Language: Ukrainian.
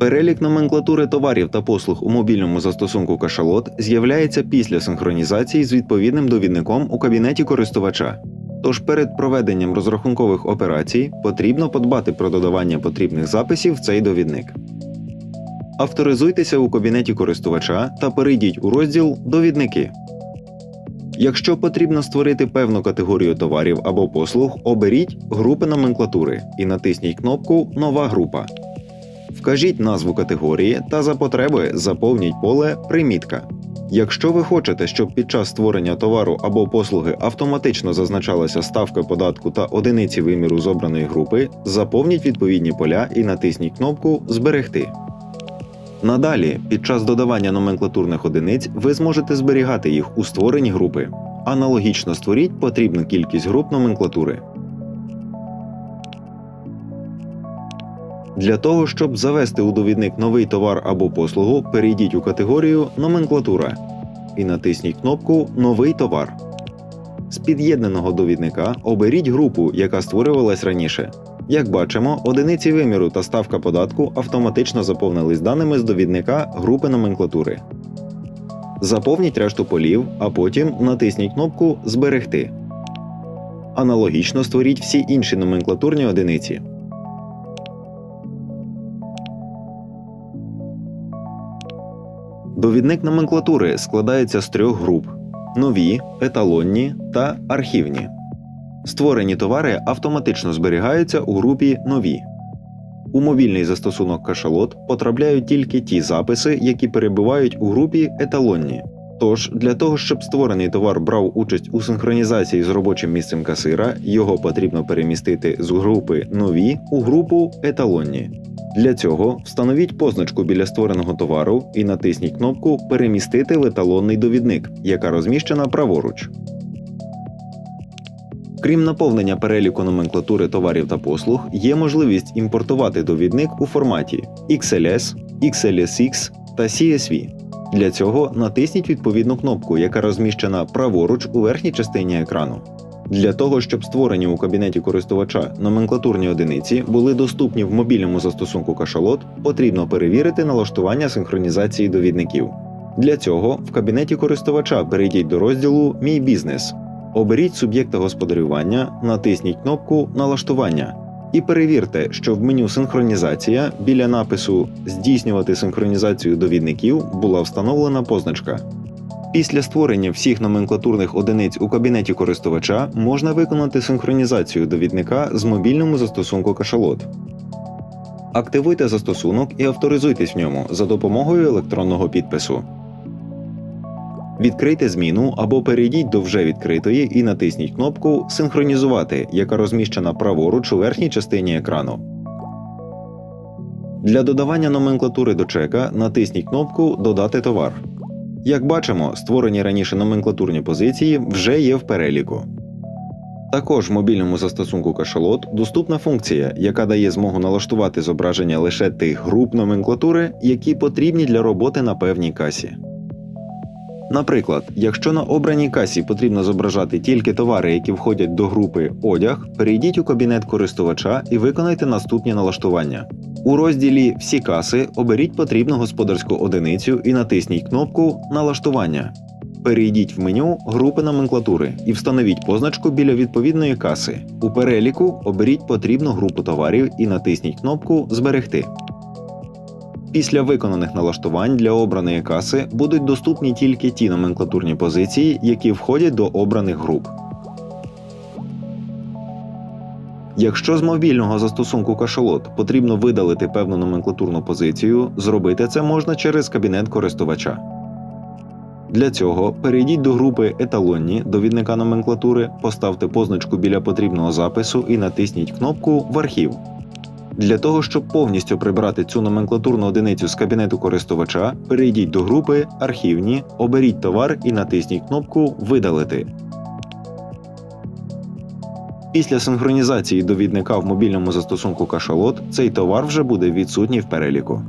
Перелік номенклатури товарів та послуг у мобільному застосунку кашалот з'являється після синхронізації з відповідним довідником у кабінеті користувача. Тож перед проведенням розрахункових операцій потрібно подбати про додавання потрібних записів в цей довідник. Авторизуйтеся у кабінеті користувача та перейдіть у розділ Довідники. Якщо потрібно створити певну категорію товарів або послуг, оберіть групи номенклатури і натисніть кнопку Нова група. Вкажіть назву категорії та за потреби заповніть поле Примітка. Якщо ви хочете, щоб під час створення товару або послуги автоматично зазначалася ставка податку та одиниці виміру з обраної групи, заповніть відповідні поля і натисніть кнопку Зберегти. Надалі, під час додавання номенклатурних одиниць, ви зможете зберігати їх у створенні групи. Аналогічно створіть потрібну кількість груп номенклатури. Для того, щоб завести у довідник новий товар або послугу, перейдіть у категорію Номенклатура і натисніть кнопку Новий товар. З під'єднаного довідника оберіть групу, яка створювалась раніше. Як бачимо, одиниці виміру та ставка податку автоматично заповнились даними з довідника групи номенклатури. Заповніть решту полів, а потім натисніть кнопку Зберегти. Аналогічно створіть всі інші номенклатурні одиниці. Довідник номенклатури складається з трьох груп: нові, еталонні та архівні. Створені товари автоматично зберігаються у групі нові. У мобільний застосунок кашалот потрапляють тільки ті записи, які перебувають у групі еталонні. Тож, для того, щоб створений товар брав участь у синхронізації з робочим місцем касира, його потрібно перемістити з групи нові у групу еталонні. Для цього встановіть позначку біля створеного товару і натисніть кнопку Перемістити в еталонний довідник, яка розміщена праворуч. Крім наповнення переліку номенклатури товарів та послуг, є можливість імпортувати довідник у форматі XLS, XLSX та CSV. Для цього натисніть відповідну кнопку, яка розміщена праворуч у верхній частині екрану. Для того, щоб створені у кабінеті користувача номенклатурні одиниці були доступні в мобільному застосунку кашалот, потрібно перевірити налаштування синхронізації довідників. Для цього в кабінеті користувача перейдіть до розділу Мій бізнес. Оберіть суб'єкта господарювання, натисніть кнопку Налаштування і перевірте, що в меню Синхронізація біля напису Здійснювати синхронізацію довідників була встановлена позначка. Після створення всіх номенклатурних одиниць у кабінеті користувача можна виконати синхронізацію довідника з мобільному застосунку кашалот. Активуйте застосунок і авторизуйтесь в ньому за допомогою електронного підпису. Відкрийте зміну або перейдіть до вже відкритої і натисніть кнопку Синхронізувати, яка розміщена праворуч у верхній частині екрану. Для додавання номенклатури до чека натисніть кнопку Додати товар. Як бачимо, створені раніше номенклатурні позиції вже є в переліку. Також в мобільному застосунку кашалот доступна функція, яка дає змогу налаштувати зображення лише тих груп номенклатури, які потрібні для роботи на певній касі. Наприклад, якщо на обраній касі потрібно зображати тільки товари, які входять до групи одяг, перейдіть у кабінет користувача і виконайте наступні налаштування. У розділі Всі каси оберіть потрібну господарську одиницю і натисніть кнопку Налаштування. Перейдіть в меню Групи номенклатури і встановіть позначку біля відповідної каси. У переліку оберіть потрібну групу товарів і натисніть кнопку Зберегти. Після виконаних налаштувань для обраної каси будуть доступні тільки ті номенклатурні позиції, які входять до обраних груп. Якщо з мобільного застосунку кашалот потрібно видалити певну номенклатурну позицію, зробити це можна через кабінет користувача. Для цього перейдіть до групи Еталонні довідника номенклатури, поставте позначку біля потрібного запису і натисніть кнопку В архів. Для того, щоб повністю прибрати цю номенклатурну одиницю з кабінету користувача, перейдіть до групи Архівні, оберіть товар і натисніть кнопку Видалити. Після синхронізації довідника в мобільному застосунку кашалот цей товар вже буде відсутній в переліку.